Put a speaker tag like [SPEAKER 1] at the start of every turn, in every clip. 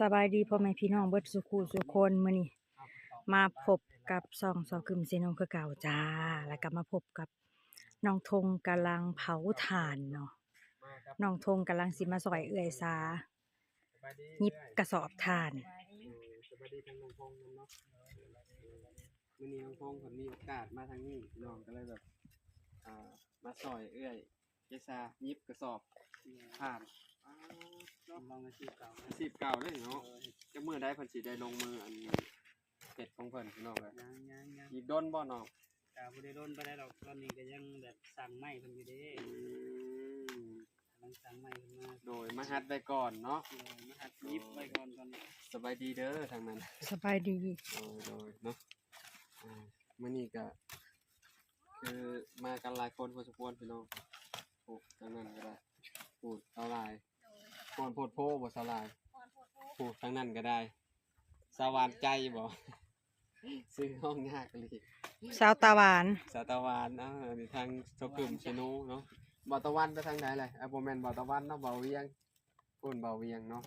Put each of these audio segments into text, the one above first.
[SPEAKER 1] สบายดีพ่อแม่พี่น้องเบิดสุขุสุคนมื้อนี้มาพบกับซองซอกกึมเซนงคือเก่าจ้า แล้วก็มาพบกับน้องธงกำลังเผาถ่านเนาะน้องธงกำลังสิมาซอยเอื้อยซายิบกระสอบถ่าน
[SPEAKER 2] สวัสดีทางน้องพงษ์เนาะมื้อนี้น้องพงษ์ผมมีโอกาสมาทางนี้น้องก็เลยแบบอ่ามาซอยเอื้อยเจซายิบกระสอบผ่าน ลองอาชีพเก่าอาชีพเก่าเลยเนาะจะมือได้เพิ่นสิได้ลงมืออันเป็ดของเพิ่นพี่น้องเลย
[SPEAKER 3] ยังยังยัง
[SPEAKER 2] ยิบโดนบ่น้อง
[SPEAKER 3] กาบ่ได้โดนไปได้ดอกตอนนี้ก็ยังแบบสั่งไม้เพิ่นอยู่เด้
[SPEAKER 2] อืม
[SPEAKER 3] กำลังสั่งไม้เพิ่นมา
[SPEAKER 2] โดยมาฮัดไว้ก่อนเนาะ
[SPEAKER 3] เลยมาหัดยิบไว้ก่อนตอนนี้
[SPEAKER 2] สบายดีเด้อทางนั้น
[SPEAKER 1] สบายดี
[SPEAKER 2] โดยโดยเนาะอ่ามื่อนี้ก็คือมากันหลายคนพอสมควรพี่น้องโอ้ทางนั้นก็ได้พูดเท่าไร ก่อนโพดโพบ่สลายพูดทางนั้นก็ได้ สวานใจบ่ซื้อห้องยากเลย
[SPEAKER 1] สาวตาหวาน
[SPEAKER 2] สาตะวันอ่านี่ทางโจกึมชนูเนาะบ่าวตะวันไปทางไหนเลยอะบ่แม่นบ่าวตะวันเนาะบ่าวเวียงปุ่นบ่าวเวียงเนาะ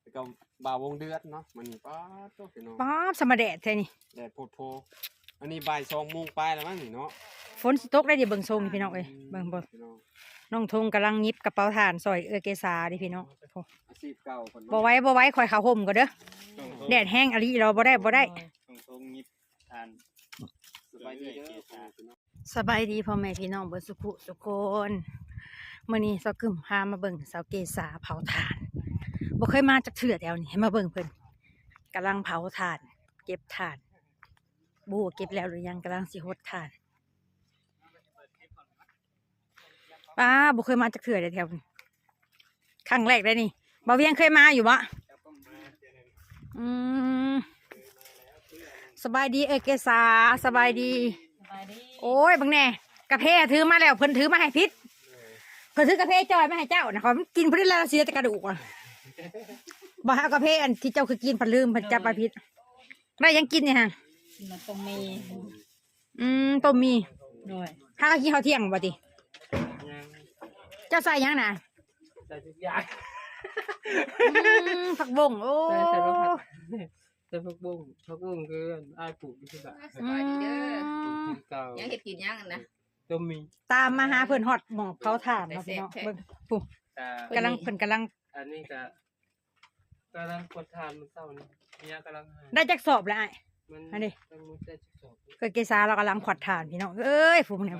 [SPEAKER 2] แล้วก็บ่าววงเดือดเนาะมันนี่ป๊าดโตพี่น้อง
[SPEAKER 1] ป๊าบสมาแดดแท้นี่
[SPEAKER 2] แดดโพดโพอันนี้บ่ายสองโมงไปแล้วมั้งนี่เนาะ
[SPEAKER 1] ฝนสิตกได้ดิเบิ่งทรงนี่พี่น้องเอ้ยเบิ่งเบิ่ง
[SPEAKER 2] พี่ น้อง
[SPEAKER 1] น้องธงกำลังหยิบกระเป๋าถ่านซอยเอื้อยเกษาดิพี่น้องโอ้
[SPEAKER 2] อาชีพเก่าคน
[SPEAKER 1] บ่ไหว้บ่ไหว้คอยเข้าห่มก็เด้อแดดแห้งอะลิเราบ่ได้บ่ได้
[SPEAKER 3] ต้องทรงยิบทาน
[SPEAKER 2] สบายดีเด้อพี่น้อง
[SPEAKER 1] สบายดีพ่อแม่พี่น้องเบิดสุขุสุคนมื้อนี้เซากึมพามาเบิ่งสาวเกษาเผาถ่านบ่เคยมาจากเถื่อแถวนี้ให้มาเบิ่งเพิ่นกำลังเผาถ่าน เก็บถ่านบูเก็บแล้วหรือยังกำลังสิหดถ่าน ป้าบ่เคยมาจากเถื่อแถวนี้ครั้งแรกเลยนี่บ่เวียงเคยมาอยู่บ่อืมสบายดีเอยเกษาสบายดี
[SPEAKER 3] สบายดี
[SPEAKER 1] โอ้ยบังแน่กาแฟถือมาแล้วเพิ่นถือมาให้พิษเพิ่นถือกาแฟจอยมาให้เจ้านะเขากินเพิ่นแล้วเสียแต่กระดูกอะบ่ฮากาแฟอันที่เจ้าคือกินเพิ่นลืมเพิ่นจับมาพิษได้ยังกินเนี่ยฮะ
[SPEAKER 3] มันต้องมี
[SPEAKER 1] อืมต้มมี
[SPEAKER 3] ด้วย
[SPEAKER 1] ถ้าก็กินข้าวเที่ยงบ่ติ
[SPEAKER 2] ยัง
[SPEAKER 1] เจ้าใส่หยังน่ะ
[SPEAKER 2] ใส่ทุกอย่าง
[SPEAKER 1] อืมผักบงโอ้
[SPEAKER 2] ใส่ใส่ผักผักใส่ผักบุ้งผักบุ้งคืออ้ายปลูกที่บ้าน
[SPEAKER 4] สบายดีเด้อ
[SPEAKER 1] อืม
[SPEAKER 2] เก่า
[SPEAKER 4] ยังเห็ดกินยังนะ
[SPEAKER 2] ต้มมี
[SPEAKER 1] ตามมาหาเพิ่นฮอดหมองเผาถ่านเนาะพี่น้อง
[SPEAKER 4] ได้แซ่บ
[SPEAKER 1] เบิ่งปุ๊
[SPEAKER 2] แต่
[SPEAKER 1] กำลังเพิ่นกำลัง
[SPEAKER 2] อันนี้ก็กำลังกดทานมันเศร้านี่เมียกำลังหา
[SPEAKER 1] ได้จักสอบแล้วอ้าย
[SPEAKER 2] มัน
[SPEAKER 1] อันนี้
[SPEAKER 2] มันมุดได้จุดสอง
[SPEAKER 1] เกิดเกษาเรากำลังขวัดถ่านพี่น้องเอ้ยผู้เนี่ย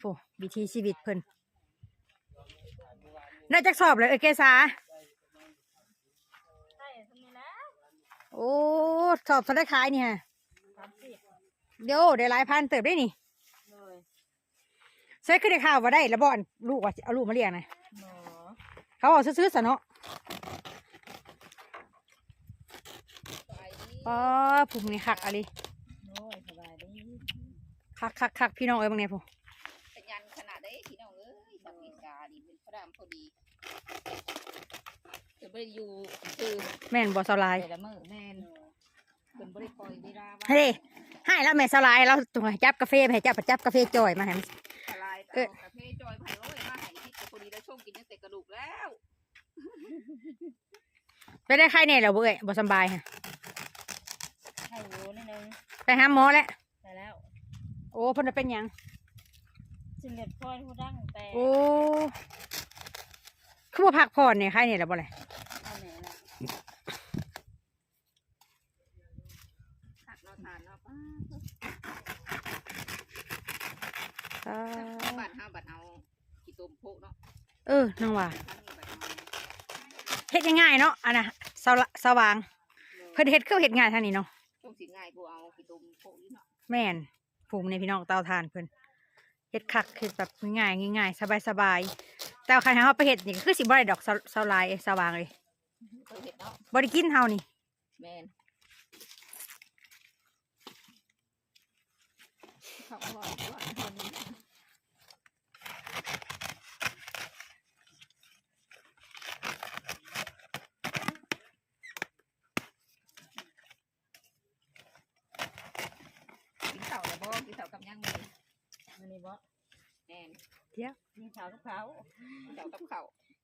[SPEAKER 1] ผู้วิธีชีวิตเพิ่น ได้จักสอบเลยเอ้เกษาโอ้สอบสได้ขายนี่ฮะเดี๋ยวได้หลายพันเติบได้นี่ใช้คือได้ข่าวว่าได้แล้วบอนลูกว่าเอาลูกมาเลี้ยงนะเขาบอกซื้อๆสะเนาะป้าผู้นี่คักอะไร
[SPEAKER 4] โอ้ยสบายดี
[SPEAKER 1] คักคักคักพี่น้องเอ้ยบางเนี่ยผู้
[SPEAKER 4] ขยันขนาดได้พี่น้องเอ้ยสังเกตการดีเป็นพระรามพอดี จะไปอยู่คือ
[SPEAKER 1] แม่นบ่สลาย
[SPEAKER 4] แต่ละมื้อแม่นเป็นบริคอยเวลาว่า
[SPEAKER 1] เฮ้ยให้แล้วแม่สลายเราตัวจับกาแฟไปให้จับจับกาแฟจ่อยมาให้มัน
[SPEAKER 4] ทลาย
[SPEAKER 1] เอ้
[SPEAKER 4] เอา
[SPEAKER 1] ย
[SPEAKER 4] กาแฟจอยไผ่โอ้ยมาให้ที่พอดีแล้วช่วงกินตั้งแต่กระดูกแล้ว
[SPEAKER 1] ไปได้ไข้เนี่ยเหราบ่เอ้ยบ่สำบายฮะ
[SPEAKER 4] ให้อยู่นิดนึง
[SPEAKER 1] ไปหาหมอแล้ว
[SPEAKER 4] แต่แล้ว
[SPEAKER 1] โอ้เพิ่นน่ะเป็นหยัง
[SPEAKER 4] สิเล็ดพอยผู้ดังแต่
[SPEAKER 1] โอ้ คือบ่พักผ่อนเนี่ยไข้เนี่ยเหราบ่เลย
[SPEAKER 4] เอาแหน่ละหักเราทานเนาะป้า
[SPEAKER 1] อ่า
[SPEAKER 4] บัตรห้าบัตรเอากี่ตัวโพกเนาะ
[SPEAKER 1] เออนังว่า
[SPEAKER 4] ท่านมีบัตรเอา
[SPEAKER 1] เฮ็ดง่ายๆเนาะอันน่ะสวสว่าง เพิ่นเฮ็ดคือเฮ็ดง่ายเท่านี้เนาะ
[SPEAKER 4] ต้องสิง่ายกูเอากี่ตัวโพกนี่เนาะ
[SPEAKER 1] แม่นภูมิในพี่น้องเตาทานเพิ่น เฮ็ดคักคือแบบง่ายๆง่ายๆสบายๆแต่ว่าคันเฮาไปเฮ็ดนี่ก็คือสิบ่ได้ดอกสวสลายสว่างเลย
[SPEAKER 4] เคยเห็นเนาะ
[SPEAKER 1] บ่ได้กินเฮานี่
[SPEAKER 4] แมนเขาบอกว่าคนกินข้าวแล้วบ่กินข้าวกับยังมี มันนี่บ่แมน
[SPEAKER 1] เดี๋ยว
[SPEAKER 4] กินข้าวกับเขากินข้าวกับเขา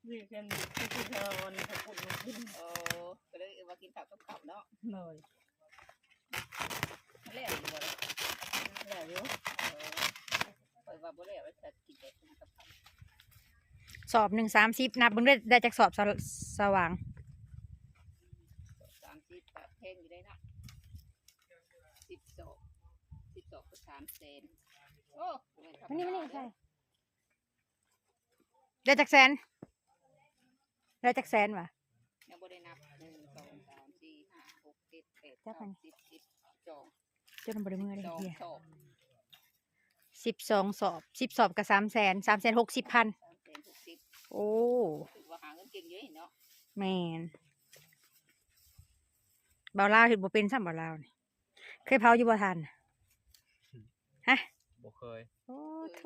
[SPEAKER 3] นี่เป็นที่ที่เธอวันนี้เขาพูดมาขึ้น
[SPEAKER 4] โอ้าวกับข้าวเนาะ
[SPEAKER 1] เลย
[SPEAKER 4] มาแล้วอยู่บ่ล่ะ
[SPEAKER 1] แล้วอยู่
[SPEAKER 4] เออปล่อยว่าบ่แล้วว่าจะกินแต่กับข้าว
[SPEAKER 1] สอบหนึ่งสามสิบนับเบิ่งได้ได้จากสอบสวสว่าง
[SPEAKER 4] สามสิบแบบแพงอยู่ได้เนาะสิบสองสิบสองก็สามเซนโอ้บ่แม่ธรร
[SPEAKER 1] มันนี่มันนี่
[SPEAKER 4] ดา
[SPEAKER 1] ใช่
[SPEAKER 4] เด้อ
[SPEAKER 1] ได้จากแสนได้จากแสนวะ
[SPEAKER 4] ยังบ่ได้นับหนึ่งสองสามสี่ห้าหกเจ็ดแปด
[SPEAKER 1] เจ้าพั
[SPEAKER 4] เก้านสิบสิบสอง
[SPEAKER 1] จนบริมือเลย
[SPEAKER 4] สอง
[SPEAKER 1] เฮีย
[SPEAKER 4] สอง
[SPEAKER 1] สิบสองสอบสิบสอบกับสามแสนสามแสนหกสิบพัน
[SPEAKER 4] สามเซนหกสิบ
[SPEAKER 1] โอ้
[SPEAKER 4] ถือว่าหาเงินเก่งเยอะเนาะ
[SPEAKER 1] แมนเบาลาวเห็นบ่เป็นซ้ำเบาลาวนี่เคยเผาอยู่บ่ทันฮะ
[SPEAKER 2] บ่เคย
[SPEAKER 1] โอ้โถ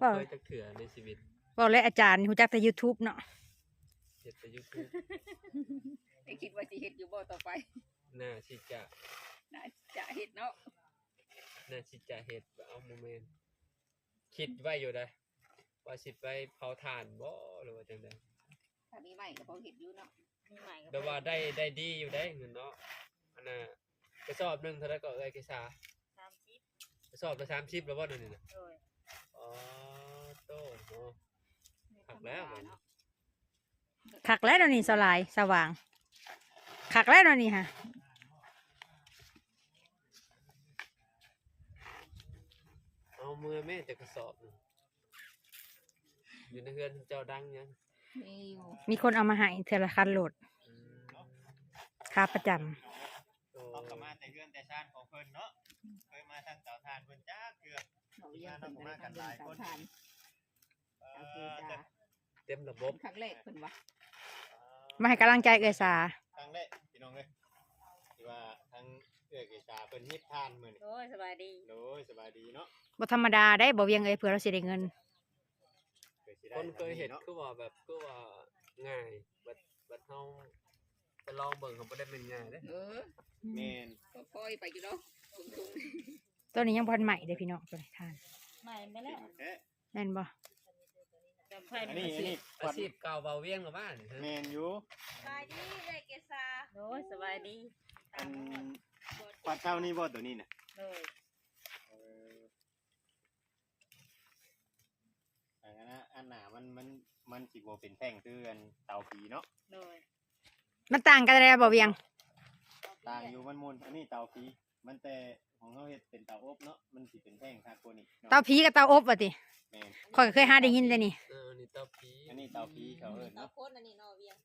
[SPEAKER 2] บ่เคยจักเถื่อในชีวิต
[SPEAKER 1] บอกเลยอาจารย์หูจักแต่ YouTube เนาะ
[SPEAKER 2] เฮ็ดแต่ YouTube
[SPEAKER 4] ไม่คิดว่าสิเฮ็ดอยู่บ่ต่อไป
[SPEAKER 2] น่าสิจะ
[SPEAKER 4] น่าจะเฮ็ดเนาะ
[SPEAKER 2] น่าสิจะเฮ็ดเอาโมเมนต์คิดไว้อยู่ได้ว่าสิไปเผาถ่านบ่หรือว่าจังได
[SPEAKER 4] ถ้ามีใหม่ก็พอเฮ็ดอยู่เนาะมีใหม่ก็
[SPEAKER 2] แต่ว่าได้ได้ดีอยู่ได้เงินเนาะอันน่ะกระสอบหนึงเท่าไหร่ก็เอ้ยกิซา
[SPEAKER 4] สามสิบ
[SPEAKER 2] กระ สอบละ30แล้วบ่นั่นนี่น่ะ
[SPEAKER 4] เลย
[SPEAKER 2] อ๋อโตเนาะหักแล้ว
[SPEAKER 4] เนาะ
[SPEAKER 1] คักแล้วเดี๋ยวนี้สลายสว่างคักแล้วเดี๋ยวนี้ฮะ
[SPEAKER 2] เอามือแม่จะกระสอบหนึ่งอยู่ในเฮือนเจ้าดังยัง
[SPEAKER 4] มีอยู่
[SPEAKER 1] มีคนเอามาให้เทอละคันโหลด
[SPEAKER 2] อืม
[SPEAKER 1] ค่าประจำ
[SPEAKER 2] โต
[SPEAKER 5] เขากลับมาแต่เรื่องแต่ชาติของเพิ่นเนาะ เคยมาทางเต่าทานเพิ่นจ้าเกือ
[SPEAKER 4] เราเรียกเพิ่นมากันหลายคนทาน
[SPEAKER 5] เอ่
[SPEAKER 4] โอเค
[SPEAKER 5] อ
[SPEAKER 4] จ้า
[SPEAKER 2] เต็มระบบ
[SPEAKER 4] ครั้งแรกเพิ่นว่า
[SPEAKER 1] มาให้กำลังใจเอือสา
[SPEAKER 5] ครั้งแรกพี่น้องเอ้ยที่ว่าทั้งเอื้อเกษาเพิ่นฮิตทานมื้อนี้
[SPEAKER 4] โอ้ยสบายดี
[SPEAKER 5] โดยสบายดีเนาะ
[SPEAKER 1] บ่ธรรมดาได้บ่เวียงเอ้ยเผื่อเราสิได้เงิน
[SPEAKER 5] เกิดสิได้
[SPEAKER 2] คนเคยเห็น
[SPEAKER 5] เนาะ
[SPEAKER 2] คือว่าแบบคือว่าง่ายบัดบัดเฮาไปลองเบิ่งเขาบ่ได้เป็นง่ายเด้อ
[SPEAKER 4] เออ
[SPEAKER 5] แม่น
[SPEAKER 4] ก็ปล่อยไปอยู่เนาะตุ้ง
[SPEAKER 1] ตัวนี้ยังพันใหม่เด้อพี่น้องตัวนี้ทาน
[SPEAKER 4] ๆใหม่ไปแล้ว
[SPEAKER 5] เอ๊ะ
[SPEAKER 1] แม่นบ่
[SPEAKER 4] จำไพ่
[SPEAKER 5] อันนี้อันนี้ค
[SPEAKER 2] อา
[SPEAKER 5] วัน
[SPEAKER 2] ชีพเก่าเบาเวียงกับบ้านนี่ฮะ
[SPEAKER 5] แม่นอยู่
[SPEAKER 4] สบายดีเลยเกษาโอ้ยสบายดี
[SPEAKER 5] อันควันเท่านี้บ่ตัวนี้น่ะ
[SPEAKER 4] เลย
[SPEAKER 5] เอออันนั้นนะอันหนามันมันมันสิบ่เป็นแท่งคืออันเตาผีเนาะ
[SPEAKER 4] เลย
[SPEAKER 1] มันต่างกันได้บ่เวียง
[SPEAKER 5] ต่างอยู่มันมูลอันนี้เตาผีมันแต่ ของเขาเฮ็ดเป็นเตาอบเนาะมันสิเป็นแท่งคาโกนี่นะ
[SPEAKER 1] เตาผีกับเตาอบว่าติ
[SPEAKER 5] แม่น
[SPEAKER 1] ข่อยก็เคยหาได้ยินเลยนี่
[SPEAKER 2] เออนี่เตาผี
[SPEAKER 5] อันนี้เตาผีเขาเอิ้น
[SPEAKER 4] เรา
[SPEAKER 5] เนาะ
[SPEAKER 4] โคตรอันนี้เนาะเวียง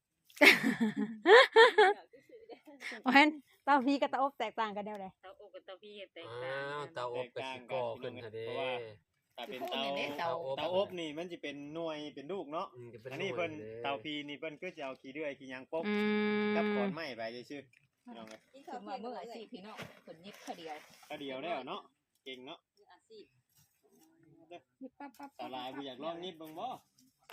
[SPEAKER 1] เพราะฉะนั้นเตาผีกับเตาอบแตกต่างกันแนวใด
[SPEAKER 4] เตาอกกับเตาพี่แตก
[SPEAKER 2] อ้าวเตาอบก็สิก่อขึ้นหาเด้
[SPEAKER 5] ถ้าเป็นเตา
[SPEAKER 2] เตาอบ
[SPEAKER 5] เตาอบนี่มันจะเป็นหน่วยเป็นลูกเนาะ
[SPEAKER 2] อืมก็เป็น
[SPEAKER 5] อันนี้เพิ่น
[SPEAKER 2] หวยด้
[SPEAKER 5] เตาผีนี่เพิ่นก็จะเอาขี้เดือยขี้หยังปก
[SPEAKER 1] อืม
[SPEAKER 5] กับขอนไม้ไปซื่อๆ พี่น้องเอ้ย
[SPEAKER 4] คือมาเมื่ออาชีพพี่น้องคนยิบข้าวเดียว
[SPEAKER 5] ก็เดียวแล้วเนาะเก่งเนาะ
[SPEAKER 4] อาชีพยิบปั๊บปั๊บ
[SPEAKER 5] สาลายบ่อยากลองนิดเบิ่งบ่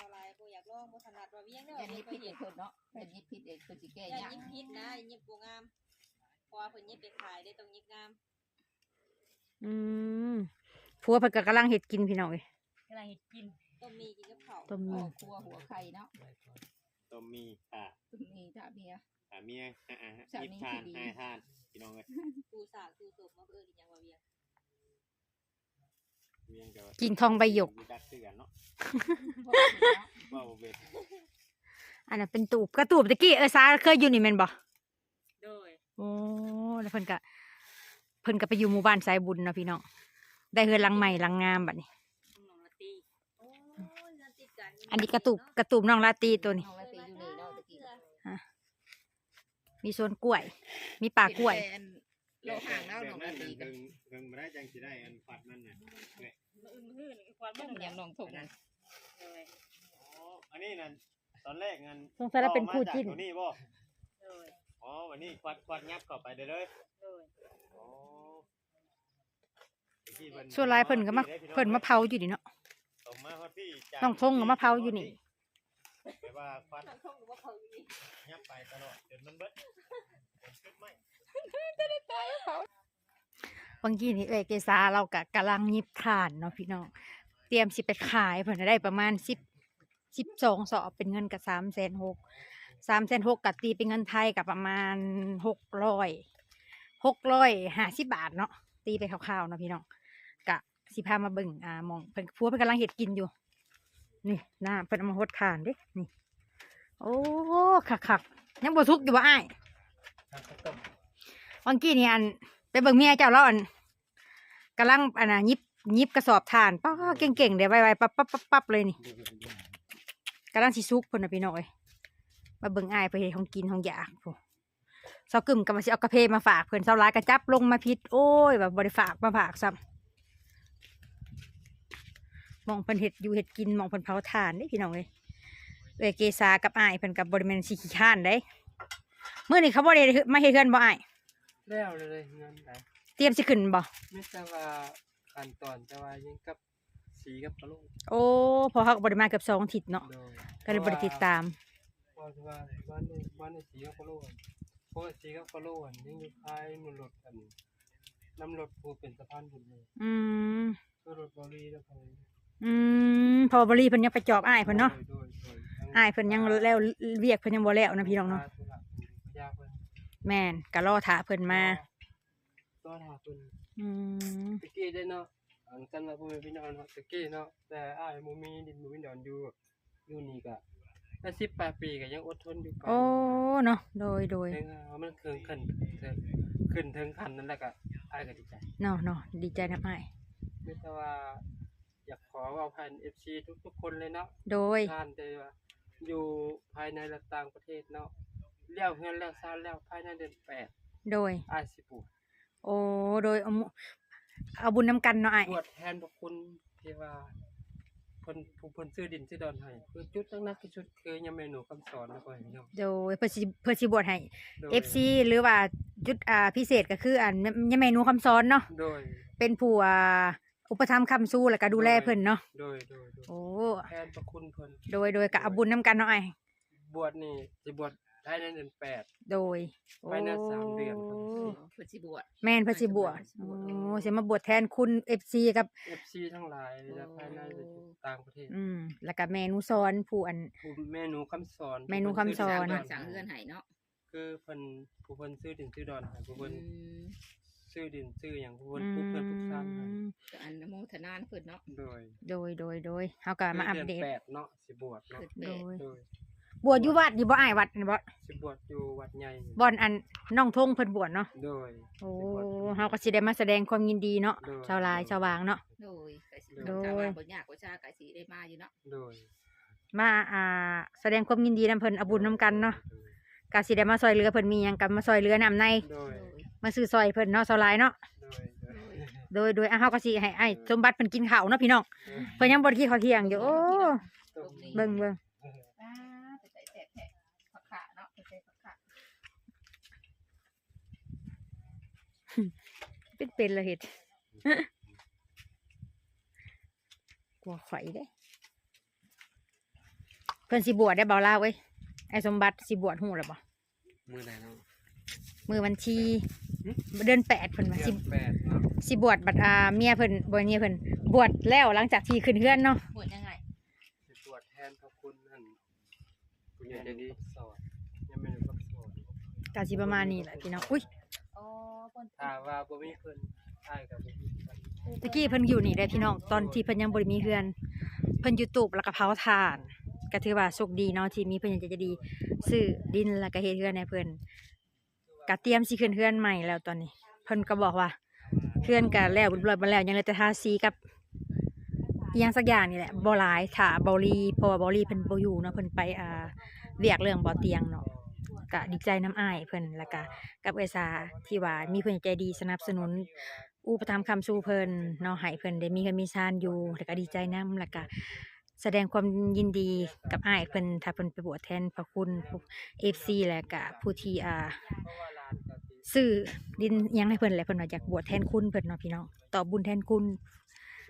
[SPEAKER 6] สลายบ่อยากลองบ่ถนัดว่าเวียงเด้อ
[SPEAKER 4] ยันยิบพิษเองคนเนาะยันยิบพิษเองคนสิแก้
[SPEAKER 6] อย่ายา
[SPEAKER 4] ก
[SPEAKER 6] ยิบพิษนะอย่ายิบบ่งามเพราะว่าเพิ่นยิบไปขายได้ต้องยิบงาม
[SPEAKER 1] อืมผัวเพิ่นก็กำลังเฮ็ดกินพี่น้องเอ้ย
[SPEAKER 4] กำลังกิน
[SPEAKER 6] ต้มมีกินกับข้าว
[SPEAKER 1] ต้ม
[SPEAKER 4] หั
[SPEAKER 1] มี
[SPEAKER 4] วครัวหัวไข่เนาะ
[SPEAKER 5] ต้มมีอ่า
[SPEAKER 4] ตุ้มีถ้าเมีย
[SPEAKER 5] อ่าเมียอ่าอ่า
[SPEAKER 4] สา
[SPEAKER 5] ยิบ
[SPEAKER 4] มี
[SPEAKER 5] ทาน
[SPEAKER 4] ที่ดี
[SPEAKER 5] ให้ทานพี่น้องเอ้ย
[SPEAKER 6] ตูสากตูศพมาเอิ้นอีหยังว่าเวียง
[SPEAKER 5] เมียก็
[SPEAKER 1] กิ่งทองใบหยก
[SPEAKER 5] รู้จักคือกันเนาะ
[SPEAKER 4] พวกนี้เนาะ
[SPEAKER 5] ว่าบ่เป็น
[SPEAKER 1] อันนั้นเป็นตูบกระตูบตะกี้เออซาเคยอยู่นี่แม่นบ่
[SPEAKER 4] โดย
[SPEAKER 1] โอ้แล้วเพิ่นก็เพิ่นก็ไปอยู่หมู่บ้านสายบุญเนาะพี่น้องได้เฮือนหลังใหม่หลังงามบัดนี้
[SPEAKER 4] น้องละตี
[SPEAKER 6] โอ้ยนั่นติดกัน
[SPEAKER 1] อันนี้กระตูบกระตูบน้องลาตรีตัวนี้
[SPEAKER 4] น้องละตีอยู่นี่เนาะตะกี้
[SPEAKER 1] มีสวนกล้วย มีป่ากล้วย
[SPEAKER 4] โลห่างเนาะน้องละตีกัน
[SPEAKER 5] เพิ่งบ่ได้จังสิได้อันฟัดมันน่ะ
[SPEAKER 4] มันยังน้องถงเลย
[SPEAKER 5] อ๋ออันนี้นั่นตอนแรกงั้น
[SPEAKER 1] สงสัยเราเป็นคู่จิ้น
[SPEAKER 5] ต่อมาจากตัวนี้บ่
[SPEAKER 4] โดย
[SPEAKER 5] อ๋อวันนี้ควัดควัดยับเข้าไปเด้อเลย
[SPEAKER 4] โดย
[SPEAKER 5] อ๋อไอ้ที่เพิ่
[SPEAKER 1] ส่วนหลายเพิ่นก็มาเพิ่นมาเผาอยู่นี่เนาะ
[SPEAKER 5] ส่งมาฮอดพี่จาก
[SPEAKER 1] น้องทงก็มาเผาอยู่นี่
[SPEAKER 5] แปลว่าควัด
[SPEAKER 6] ทางช่องหรือว่าเขาอยู่นี่
[SPEAKER 5] ยับไปตลอดจนมันเบิดจนขึ้นไหม
[SPEAKER 1] บางทีนี่เอ้ยเกษาเราก็กำลังหยิบทานเนาะพี่น้องเตรียมสิไปขายเพิ่นน่ะได้ประมาณ10 12สอบเป็นเงินก็3 6 0 0สามเซนหกกับตีเป็นเงินไทยกับประมาณหกร้อยหกร้อยห้าสิบบาทเนาะตีไปคร่าวๆเนาะพี่น้องกะสิพามาเบิ่งอ่ามองเพิ่นพัวเพิ่นกำลังเห็ดกินอยู่ นี่หน้าเพิ่นเอามาหดทานเด้นี่ โอ้คักคักๆยังบ่สุกอยู่บ่อ้ายวังกี้นี่อันไปเบิ่งเมียเจ้าแล้วอันกำลังอันน่ะยิบยิบกระสอบทานป้าเก่งๆเดี๋ยวไวๆปั๊บปั๊บปั๊บปั๊บเลยนี่กำลังสิสุกเพิ่นน่ะพี่น้องเอ้ยมาเบิ่งอ้ายไปเฮ็ดของกินของอยากโหเซากึ่มก็มาสิเอากระเพมาฝากเพิ่นเซาหลายกระจับลงมาพิษโอ้ยแบบบ่ได้ฝากมาฝากซ้ำ มองเพิ่นเฮ็ดอยู่เฮ็ดกินมองเพิ่นเผาถ่านเด้พี่น้องเอ้ยเอ้ยเกษากับอ้ายเพิ่นกับบริเวณสิขี้ข้านได้เมื่อนี้เขาบ่ได้มาเฮ็ดเฮือนบ่อ้าย
[SPEAKER 7] แล้วเลยเงินไหน
[SPEAKER 1] เตรียมสิขึ้นบ่
[SPEAKER 7] ไม่ทราบว่าขั้นตอนจะว่ายังกับสีกับกระโหลก
[SPEAKER 1] โอ้พอเขาก็บ่ได้มาเกือบสองอาทิศเนาะ
[SPEAKER 7] โดย
[SPEAKER 1] ก็เลยบ่ได้ติดตาม
[SPEAKER 7] เพราะว่าบ้านในบ้านในสีกับกระโหลกเพราะว่าสีกับกระโหลกยังอยู่ภายมันรถกันน้ำรถผู้เป็นสะพานบุญเลย
[SPEAKER 1] อืม
[SPEAKER 7] คือรถบริแล้วก็
[SPEAKER 1] อืมพอบรีเพิ่นยังไปจอบอ้ายเพิ่นเนาะ
[SPEAKER 7] โดยโดยโดยทั้ง
[SPEAKER 1] อ้ายเพิ่นยังแล้วเวียกเพิ่นยังบ่แล้วนะพี่น้องเนาะ
[SPEAKER 7] ธุระพยาเพิ่น
[SPEAKER 1] แม่นก็รอท่าเพิ่นมา
[SPEAKER 7] ก็หาเพิ่น
[SPEAKER 1] อืม
[SPEAKER 7] ตะกี้ได้เนาะอันกันว่าพ่อแม่พี่น้องเนาะตะกี้เนาะแต่อ้ายบ่มีดินบ่มีดอนอยู่อยู่นี่ก็ได้18ปีก็ยังอดทนอยู่ก่อน
[SPEAKER 1] โอ้เนาะโดยโดย
[SPEAKER 7] ถึงว่ามันเคิงขึ้นถึงขึ้นถึงขั้นนั้นแล้วก็อ้ายก็ดีใจ
[SPEAKER 1] เนาะเนาะดีใจนํอ้าย
[SPEAKER 7] มีแต่ว่า อยากขอเว่าผ่าน FC ทุกๆคนเลยเนาะ
[SPEAKER 1] โดย
[SPEAKER 7] ท่านแต่ว่าอยู่ภายในและต่างประเทศเนาะเลี้ยวเฮือนแล้วซ่านแล้วภายในเดือนแปด
[SPEAKER 1] โดย
[SPEAKER 7] อ้ายสิบวช
[SPEAKER 1] โอ้โดยเอามุเอาบุญนํกันเนาะอ้าย
[SPEAKER 7] บวชแทนพระคุณที่ว่าเพิ่นผู้เพิ่นซื้อดินซื้อดอนให้คือจุดนักๆที่สุดคือยังเมนูคำสอนแล้วก็เห็นเนาะ
[SPEAKER 1] โดยเพื่อสิเพื่อสิบวชให้
[SPEAKER 7] โดย
[SPEAKER 1] FC หรือว่าจุดอ่าพิเศษก็คืออันยังเมนูคำสอนเนาะ
[SPEAKER 7] โดย
[SPEAKER 1] เป็นผู้อ่า อุปถัมภ์คำสู้แล้วก็ดูแลเพิ่นเนาะ
[SPEAKER 7] โดยโดยโดย
[SPEAKER 1] โอ้
[SPEAKER 7] แทนพระคุณเพิ่น
[SPEAKER 1] โดยโดยก็เอาบุญนํกันเนาะไอ้
[SPEAKER 7] บวชนี่สิบวชภายในเดือนแปด
[SPEAKER 1] โดย
[SPEAKER 7] ภายในสามเดือน
[SPEAKER 1] โเพิ่
[SPEAKER 4] นสิบวช
[SPEAKER 1] แม่นเพิ่นสิบวชโอ้สิมาบวชแทนคุณ FC กับ
[SPEAKER 7] FC ทั้งหลายและภายในและต่างประเทศ
[SPEAKER 1] อืมแล้วก็แม่นุสรผู้อัน
[SPEAKER 7] ผู้เมนูคำสอน
[SPEAKER 1] เมนูคำสอน
[SPEAKER 7] ผู้
[SPEAKER 4] บ้า
[SPEAKER 7] เพิ่
[SPEAKER 4] นสั่งเฮือนให้เนาะ
[SPEAKER 7] คือเพิ่นผู้เพิ่นซื้อดินซื้อดอนให้ผู้
[SPEAKER 4] อื
[SPEAKER 7] เพิ่น
[SPEAKER 4] ม
[SPEAKER 7] ซื้อดินซื้อหยังผู้เพิ่น
[SPEAKER 1] อื
[SPEAKER 7] ปลูกเพิ่นปลูกสร้างให้
[SPEAKER 1] ม
[SPEAKER 4] ก็อันโมทนาเพิ่นเนาะ
[SPEAKER 7] โดย
[SPEAKER 1] โดยโดยโดยเฮาก็มาอัปเดต
[SPEAKER 7] ดืนแปดเนาะสิบวชเนาะ
[SPEAKER 4] เพิ่นแป
[SPEAKER 1] โด
[SPEAKER 4] ด
[SPEAKER 1] ย
[SPEAKER 7] โดย
[SPEAKER 1] บวชอยู่วัดอยู่บ่อ้ายวัดนี่บ่
[SPEAKER 7] สิบวชอยู่วัดใหญ่
[SPEAKER 1] บ่อนอันน้องทงเพิ่นบวชเนาะ
[SPEAKER 7] โดย
[SPEAKER 1] โอ้
[SPEAKER 7] สิบวชอยู่
[SPEAKER 1] เฮาก็สิได้มาแสดงความยินดีเนาะ
[SPEAKER 7] โดย
[SPEAKER 1] ชาวลายชาววางเนาะ
[SPEAKER 4] โดยก็สิ
[SPEAKER 1] โดย
[SPEAKER 4] ถามว่าบ่ยากบ่ชาก็สิได้มาอยู่เนาะ
[SPEAKER 7] โดย
[SPEAKER 1] มาอ่าแสดงความยินดีนํเพิ่นเอาบุญนํกันเนาะก็สิได้มาซอยเหลือเพิ่นมีหยังก็มาซอยเหลือนํใน
[SPEAKER 7] โดย
[SPEAKER 4] โดย
[SPEAKER 1] มาซื้อซอยเพิ่นเนาะชาวลายเนาะ
[SPEAKER 7] โดยโดย
[SPEAKER 1] โดยโดยอะเฮาก็สิให้ไอ้สมบัติเพิ่นกินข้าวเนาะพี่น้องเพิ่นยังบ่ได้กินข้าวเที่ยงอยู่โอ้เบิ่งเบิ่ง
[SPEAKER 4] อ่าไปใส่แซ่บแท้ผักขะเนาะไปใส่ผักขะ
[SPEAKER 1] เป็นเป็นละเฮ็ดกลัวข่อยเด้เพิ่นสิบวชได้เบาลาวเว้ยไอ้สมบัติสิบวชฮู้แล้วบ่
[SPEAKER 7] มือไหนเนาะ
[SPEAKER 1] มื้อวันที่ เดือนแปดเพิ่นว่า
[SPEAKER 7] เดื
[SPEAKER 1] สิ
[SPEAKER 7] อนแปดเนาะ
[SPEAKER 1] สิบวชบัดอ่าเมียเพิ่นบ่เมียเพิ่นบวชแล้วหลังจากที่ขึ้นเฮือนเนาะ
[SPEAKER 4] บวชยังไง
[SPEAKER 7] สิบวชแทนพระคุณนั่นผู้ใหญ่ใจดีสอนยังเมนูคำสอน
[SPEAKER 1] ก็สิประมาณนี้แหละพี่น้องอุ้ย
[SPEAKER 4] อ๋อเพิ่น
[SPEAKER 7] ถ้าว่าบ่มีเพิ่นอ้ายก็บ่มีเพิ่น
[SPEAKER 1] ตะกี้เพิ่นอยู่นี่ได้อพี่น้องตอนที่เพิ่นยังบ่ได้มีเฮือน เพิ่นอยู่ตูบแล้วก็เผาถ่านก็ถือว่าโชคดีเนาะที่มีเพิ่นยังใจดีซื้อดินแล้วก็เฮ็ดเฮือนให้เพิ่น ก็เตรียมสิขึ้นเฮือนใหม่แล้วตอนนี้ เพิ่นก็บอกว่าเฮือนก็แล้วเรียบร้อยมดแล้วยังเหลือแต่ทาสีกับอีหยังสักอย่างนี่แหละบ่หลายถ้าบ่รีเพราะว่าบ่รีเพิ่นบ่อยู่เนาะเพิ่นไปอ่าเวียกเรื่องบ่เตียงเนาะก็ดีใจน้ำอ้ายเพิ่นแล้วก็กับเอซาที่ว่ามีเพิ่นใจดีสนับสนุนอุปถัมภ์คำสู่เพิ่นเนาะให้เพิ่นได้มีเงินมีชานอยู่แล้วก็ดีใจนํแล้วก็ แสดงความยินดีกับอ้ายเพิ่นถ้าเพิ่นไปบวชแทนพระคุณเอฟซีแล้วก็ผู้ที่อ่า
[SPEAKER 7] เพราะว่าหลานก็สิ
[SPEAKER 1] ซื้อดินยังให้เพิ่นแหละเพิ่นว่าอยากบวชแทนคุณเพิ่นเนาะพี่น้องตอบบุญแทนคุณ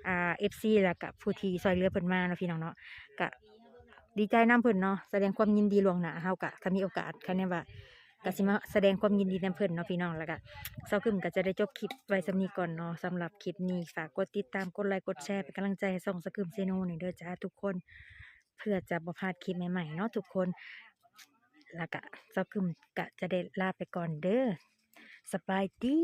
[SPEAKER 1] อ่าเอฟซีแล้วก็ผู้ที่ซอยเหลือเพิ่นมาเนาะพี่น้องเนาะก็ดีใจนํเพิ่นเนาะแสดงความยินดีลวงหน้าเฮาก็ถ้ามีโอกาสคันแน่ว่า ก็สิมาแสดงความยินดีนํเพิ่นเนาะพี่น้องแล้วก็เซากึมก็จะได้จบคลิปไว้สำนีก่อนเนาะสำหรับคลิปนี้ฝากกดติดตามกดไลค์กดแชร์เป็นกำลังใจให้ส่องสกึมเซโนหน่อยเด้อจ้าทุกคน เพื่อจะบ่พลาดคลิปใหม่ๆเนาะทุกคนแล้วก็เจ้ากึมก็จะได้ลาไปก่อนเด้อสบายดี